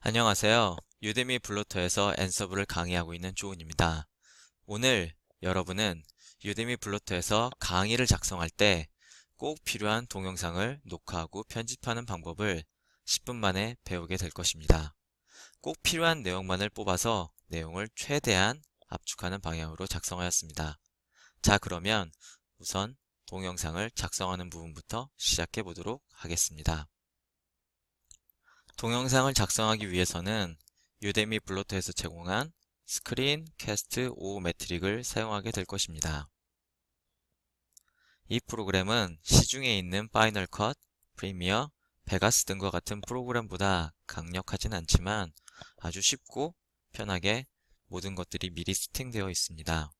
안녕하세요. 유데미 블로터에서 앤서브를 강의하고 있는 조은입니다. 오늘 여러분은 유데미 블로터에서 강의를 작성할 때 꼭 필요한 동영상을 녹화하고 편집하는 방법을 10분 만에 배우게 될 것입니다. 꼭 필요한 내용만을 뽑아서 내용을 최대한 압축하는 방향으로 작성하였습니다. 자, 그러면 우선 동영상을 작성하는 부분부터 시작해 보도록 하겠습니다. 동영상을 작성하기 위해서는 유데미 블로터에서 제공한 스크린 캐스트 5 매트릭을 사용하게 될 것입니다. 이 프로그램은 시중에 있는 파이널 컷, 프리미어, 베가스 등과 같은 프로그램보다 강력하진 않지만 아주 쉽고 편하게 모든 것들이 미리 세팅되어 있습니다.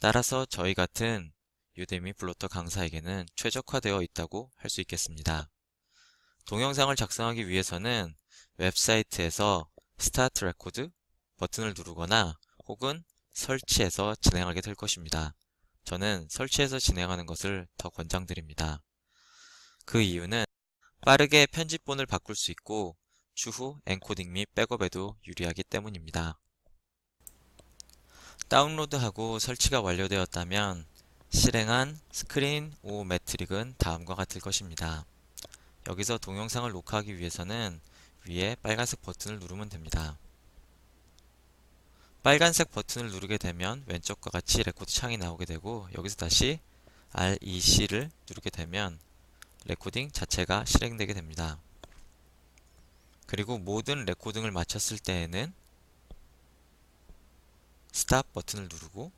따라서 저희 같은 유데미 블로터 강사에게는 최적화되어 있다고 할 수 있겠습니다. 동영상을 작성하기 위해서는 웹사이트에서 스타트 레코드 버튼을 누르거나 혹은 설치해서 진행하게 될 것입니다. 저는 설치해서 진행하는 것을 더 권장드립니다. 그 이유는 빠르게 편집본을 바꿀 수 있고 추후 엔코딩 및 백업에도 유리하기 때문입니다. 다운로드하고 설치가 완료되었다면 실행한 스크린 5 매트릭은 다음과 같을 것입니다. 여기서 동영상을 녹화하기 위해서는 위에 빨간색 버튼을 누르면 됩니다. 빨간색 버튼을 누르게 되면 왼쪽과 같이 레코드 창이 나오게 되고 여기서 다시 REC를 누르게 되면 레코딩 자체가 실행되게 됩니다. 그리고 모든 레코딩을 마쳤을 때에는 스탑 버튼을 누르고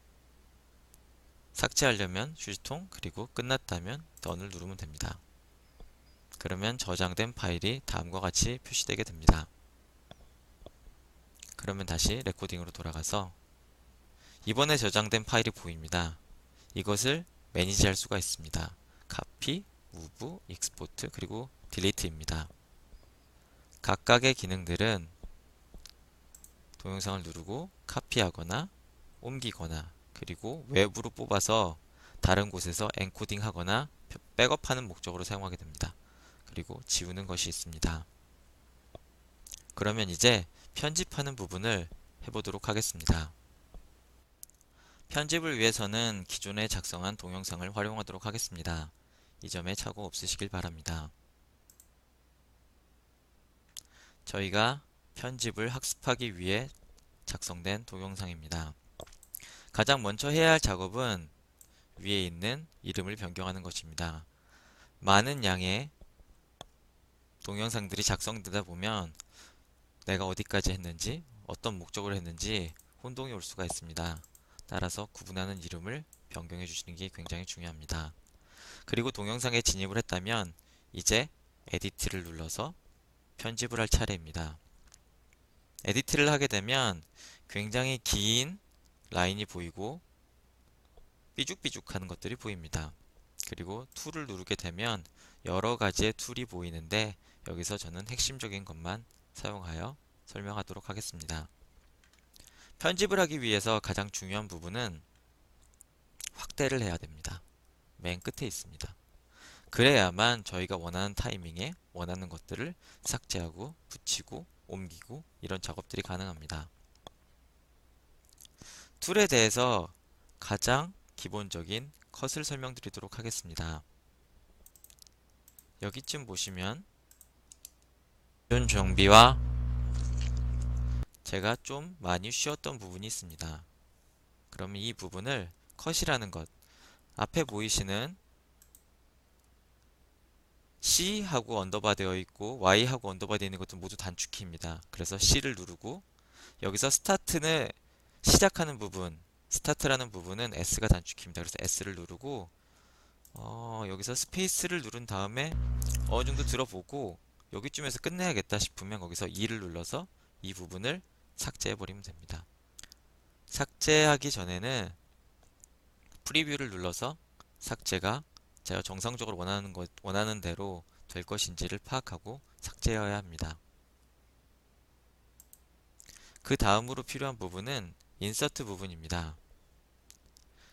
삭제하려면 휴지통 그리고 끝났다면 던을 누르면 됩니다. 그러면 저장된 파일이 다음과 같이 표시되게 됩니다. 그러면 다시 레코딩으로 돌아가서 이번에 저장된 파일이 보입니다. 이것을 매니지할 수가 있습니다. 카피, 무브, 익스포트, 그리고 딜리트입니다. 각각의 기능들은 동영상을 누르고 카피하거나 옮기거나 그리고 외부로 뽑아서 다른 곳에서 엔코딩 하거나 백업하는 목적으로 사용하게 됩니다. 그리고 지우는 것이 있습니다. 그러면 이제 편집하는 부분을 해보도록 하겠습니다. 편집을 위해서는 기존에 작성한 동영상을 활용하도록 하겠습니다. 이 점에 착오 없으시길 바랍니다. 저희가 편집을 학습하기 위해 작성된 동영상입니다. 가장 먼저 해야 할 작업은 위에 있는 이름을 변경하는 것입니다. 많은 양의 동영상들이 작성되다 보면 내가 어디까지 했는지 어떤 목적으로 했는지 혼동이 올 수가 있습니다. 따라서 구분하는 이름을 변경해 주시는 게 굉장히 중요합니다. 그리고 동영상에 진입을 했다면 이제 에디트를 눌러서 편집을 할 차례입니다. 에디트를 하게 되면 굉장히 긴 라인이 보이고 삐죽삐죽 하는 것들이 보입니다. 그리고 툴을 누르게 되면 여러 가지의 툴이 보이는데 여기서 저는 핵심적인 것만 사용하여 설명하도록 하겠습니다. 편집을 하기 위해서 가장 중요한 부분은 확대를 해야 됩니다. 맨 끝에 있습니다. 그래야만 저희가 원하는 타이밍에 원하는 것들을 삭제하고 붙이고 옮기고 이런 작업들이 가능합니다. 툴에 대해서 가장 기본적인 컷을 설명드리도록 하겠습니다. 여기쯤 보시면 기존 정비와 제가 좀 많이 쉬었던 부분이 있습니다. 그러면 이 부분을 컷이라는 것 앞에 보이시는 C하고 언더바 되어 있고 Y하고 언더바 되어 있는 것도 모두 단축키입니다. 그래서 C를 누르고 여기서 스타트는 시작하는 부분 스타트라는 부분은 S가 단축키입니다. 그래서 S를 누르고 어, 여기서 스페이스를 누른 다음에 어느 정도 들어보고 여기쯤에서 끝내야겠다 싶으면 거기서 2를 눌러서 이 부분을 삭제해 버리면 됩니다. 삭제하기 전에는 프리뷰를 눌러서 삭제가 제가 정상적으로 원하는 것, 원하는 대로 될 것인지를 파악하고 삭제해야 합니다. 그 다음으로 필요한 부분은 인서트 부분입니다.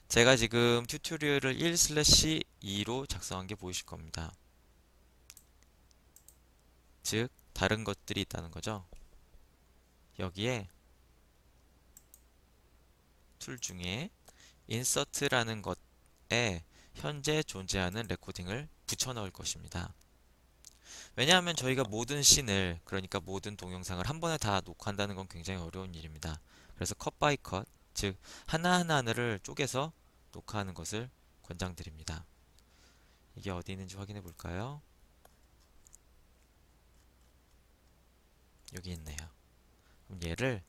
제가 지금 튜토리얼을 1/2로 작성한 게 보이실 겁니다. 즉 다른 것들이 있다는 거죠. 여기에 툴 중에 인서트라는 것에 현재 존재하는 레코딩을 붙여 넣을 것입니다. 왜냐하면 저희가 모든 씬을 그러니까 모든 동영상을 한 번에 다 녹화한다는 건 굉장히 어려운 일입니다. 그래서 컷 바이 컷, 즉 하나하나를 쪼개서 녹화하는 것을 권장드립니다. 이게 어디 있는지 확인해 볼까요? 여기 있네요. 그럼 얘를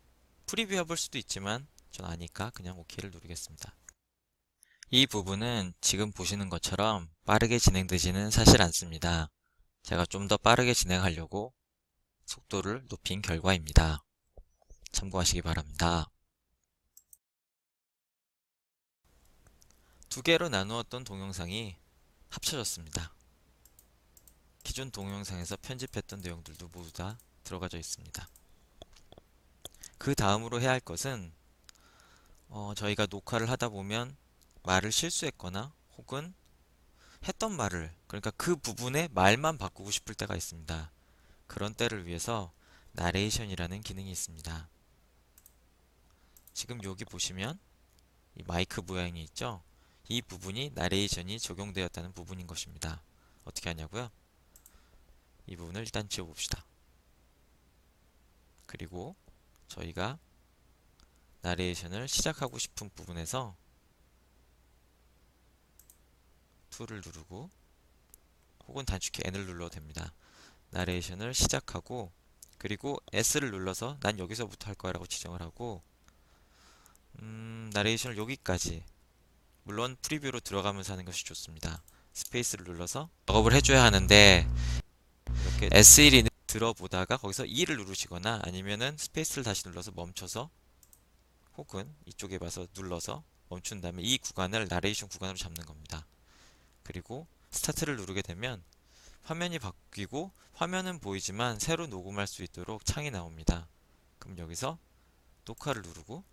프리뷰 해볼 수도 있지만 전 아니까 그냥 OK를 누르겠습니다. 이 부분은 지금 보시는 것처럼 빠르게 진행되지는 사실 않습니다. 제가 좀 더 빠르게 진행하려고 속도를 높인 결과입니다. 참고하시기 바랍니다. 두 개로 나누었던 동영상이 합쳐졌습니다. 기존 동영상에서 편집했던 내용들도 모두 다 들어가져 있습니다. 그 다음으로 해야 할 것은 어, 저희가 녹화를 하다 보면 말을 실수했거나 혹은 했던 말을 그러니까 그 부분의 말만 바꾸고 싶을 때가 있습니다. 그런 때를 위해서 나레이션이라는 기능이 있습니다. 지금 여기 보시면 이 마이크 모양이 있죠? 이 부분이 나레이션이 적용되었다는 부분인 것입니다. 어떻게 하냐고요? 이 부분을 일단 지워봅시다. 그리고 저희가 나레이션을 시작하고 싶은 부분에서 툴을 누르고 혹은 단축키 N을 눌러도 됩니다. 나레이션을 시작하고 그리고 S를 눌러서 난 여기서부터 할 거야 라고 지정을 하고 음, 나레이션을 여기까지 물론 프리뷰로 들어가면서 하는 것이 좋습니다. 스페이스를 눌러서 작업을 해줘야 하는데 이렇게 S1이 들어보다가 거기서 2를 누르시거나 아니면은 스페이스를 다시 눌러서 멈춰서 혹은 이쪽에 봐서 눌러서 멈춘 다음에 이 구간을 나레이션 구간으로 잡는 겁니다. 그리고 스타트를 누르게 되면 화면이 바뀌고 화면은 보이지만 새로 녹음할 수 있도록 창이 나옵니다. 그럼 여기서 녹화를 누르고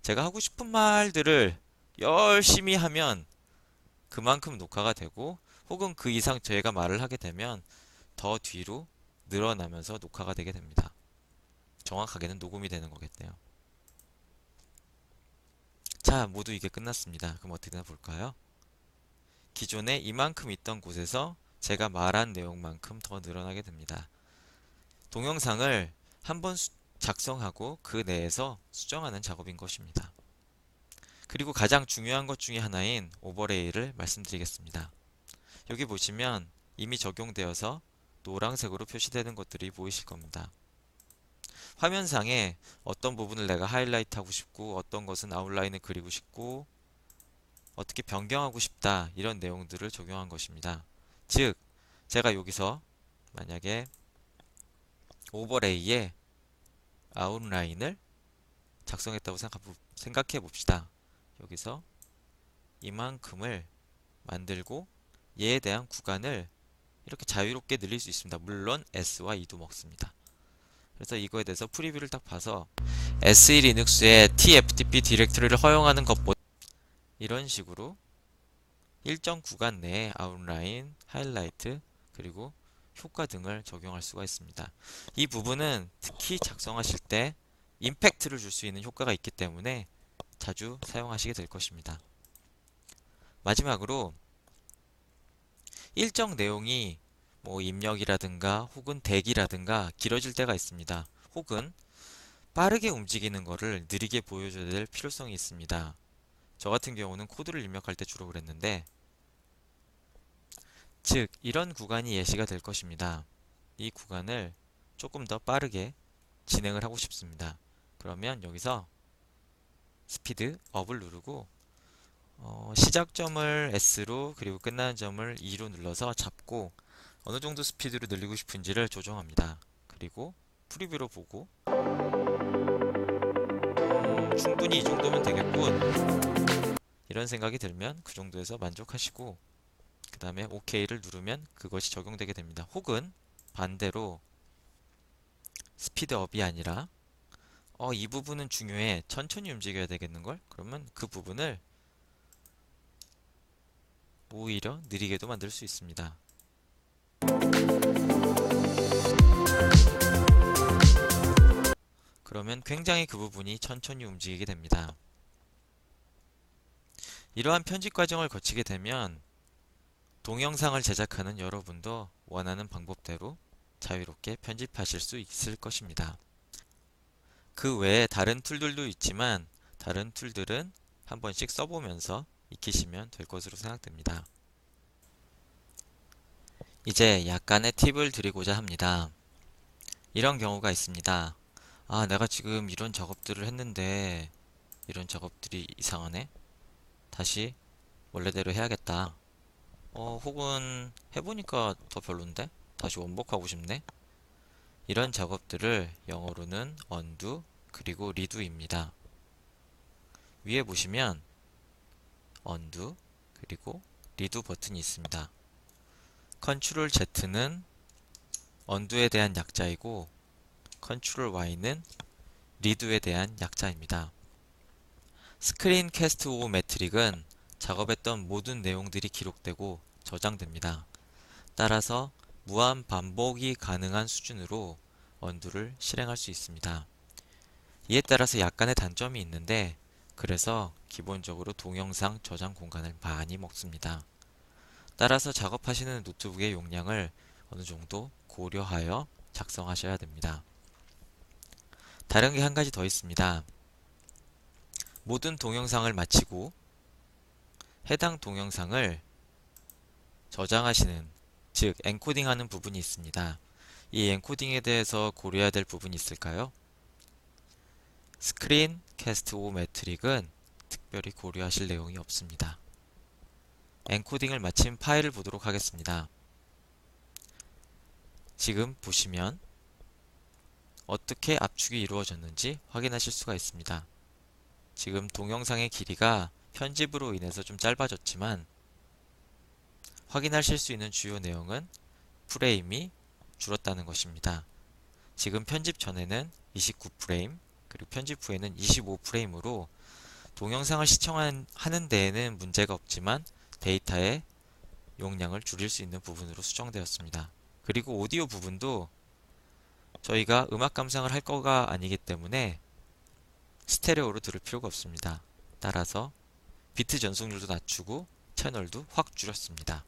제가 하고 싶은 말들을 열심히 하면 그만큼 녹화가 되고 혹은 그 이상 저희가 말을 하게 되면 더 뒤로 늘어나면서 녹화가 되게 됩니다. 정확하게는 녹음이 되는 거겠네요. 자, 모두 이게 끝났습니다. 그럼 어떻게 되나 볼까요? 기존에 이만큼 있던 곳에서 제가 말한 내용만큼 더 늘어나게 됩니다. 동영상을 한 번 작성하고 그 내에서 수정하는 작업인 것입니다. 그리고 가장 중요한 것 중에 하나인 오버레이를 말씀드리겠습니다. 여기 보시면 이미 적용되어서 노란색으로 표시되는 것들이 보이실 겁니다. 화면상에 어떤 부분을 내가 하이라이트 하고 싶고 어떤 것은 아웃라인을 그리고 싶고 어떻게 변경하고 싶다 이런 내용들을 적용한 것입니다. 즉 제가 여기서 만약에 오버레이에 아웃라인을 작성했다고 생각해 봅시다. 여기서 이만큼을 만들고 얘에 대한 구간을 이렇게 자유롭게 늘릴 수 있습니다. 물론 S와 2도 먹습니다. 그래서 이거에 대해서 프리뷰를 딱 봐서 SE 리눅스의 TFTP 디렉터리를 허용하는 것보다 이런 식으로 일정 구간 내에 아웃라인, 하이라이트, 그리고 효과 등을 적용할 수가 있습니다. 이 부분은 특히 작성하실 때 임팩트를 줄 수 있는 효과가 있기 때문에 자주 사용하시게 될 것입니다. 마지막으로 일정 내용이 뭐 입력이라든가 혹은 대기라든가 길어질 때가 있습니다. 혹은 빠르게 움직이는 것을 느리게 보여줘야 될 필요성이 있습니다. 저 같은 경우는 코드를 입력할 때 주로 그랬는데 즉 이런 구간이 예시가 될 것입니다. 이 구간을 조금 더 빠르게 진행을 하고 싶습니다. 그러면 여기서 스피드 업을 누르고 어, 시작점을 S로 그리고 끝나는 점을 2로 눌러서 잡고 어느 정도 스피드로 늘리고 싶은지를 조정합니다. 그리고 프리뷰로 보고 음, 충분히 이 정도면 되겠군 이런 생각이 들면 그 정도에서 만족하시고 그 다음에 OK를 누르면 그것이 적용되게 됩니다. 혹은 반대로 스피드업이 아니라 어, 이 부분은 중요해 천천히 움직여야 되겠는걸? 그러면 그 부분을 오히려 느리게도 만들 수 있습니다. 그러면 굉장히 그 부분이 천천히 움직이게 됩니다. 이러한 편집 과정을 거치게 되면 동영상을 제작하는 여러분도 원하는 방법대로 자유롭게 편집하실 수 있을 것입니다. 그 외에 다른 툴들도 있지만 다른 툴들은 한 번씩 써보면서 익히시면 될 것으로 생각됩니다. 이제 약간의 팁을 드리고자 합니다. 이런 경우가 있습니다. 아, 내가 지금 이런 작업들을 했는데 이런 작업들이 이상하네? 다시 원래대로 해야겠다. 어, 혹은 해보니까 더 별론데? 다시 원복하고 싶네? 이런 작업들을 영어로는 undo 그리고 redo입니다. 위에 보시면 undo 그리고 redo 버튼이 있습니다. 컨트롤 Z는 undo에 대한 약자이고 컨트롤 Y는 redo에 대한 약자입니다. 스크린 캐스트 오 매트릭은 작업했던 모든 내용들이 기록되고 저장됩니다. 따라서 무한 반복이 가능한 수준으로 언두를 실행할 수 있습니다. 이에 따라서 약간의 단점이 있는데 그래서 기본적으로 동영상 저장 공간을 많이 먹습니다. 따라서 작업하시는 노트북의 용량을 어느 정도 고려하여 작성하셔야 됩니다. 다른 게 한 가지 더 있습니다. 모든 동영상을 마치고 해당 동영상을 저장하시는 즉 엔코딩하는 부분이 있습니다. 이 엔코딩에 대해서 고려해야 될 부분이 있을까요? 스크린 캐스트 오 매트릭은 특별히 고려하실 내용이 없습니다. 엔코딩을 마친 파일을 보도록 하겠습니다. 지금 보시면 어떻게 압축이 이루어졌는지 확인하실 수가 있습니다. 지금 동영상의 길이가 편집으로 인해서 좀 짧아졌지만 확인하실 수 있는 주요 내용은 프레임이 줄었다는 것입니다. 지금 편집 전에는 29프레임 그리고 편집 후에는 25프레임으로 동영상을 시청하는 데에는 문제가 없지만 데이터의 용량을 줄일 수 있는 부분으로 수정되었습니다. 그리고 오디오 부분도 저희가 음악 감상을 할 거가 아니기 때문에 스테레오로 들을 필요가 없습니다. 따라서 비트 전송률도 낮추고 채널도 확 줄였습니다.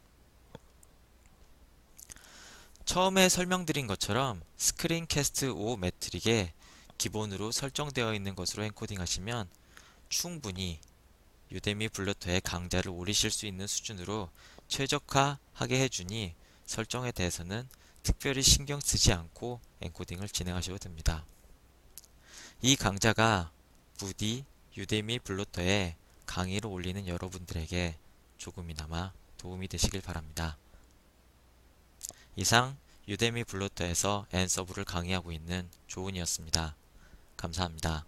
처음에 설명드린 것처럼 스크린 캐스트 5 매트릭에 기본으로 설정되어 있는 것으로 엔코딩 하시면 충분히 유데미 블루터의 강좌를 올리실 수 있는 수준으로 최적화하게 해주니 설정에 대해서는 특별히 신경 쓰지 않고 엔코딩을 진행하셔도 됩니다. 이 강좌가 부디 유데미 블루터에 강의를 올리는 여러분들에게 조금이나마 도움이 되시길 바랍니다. 이상 유데미 블루터에서 앤서브를 강의하고 있는 조은이었습니다. 감사합니다.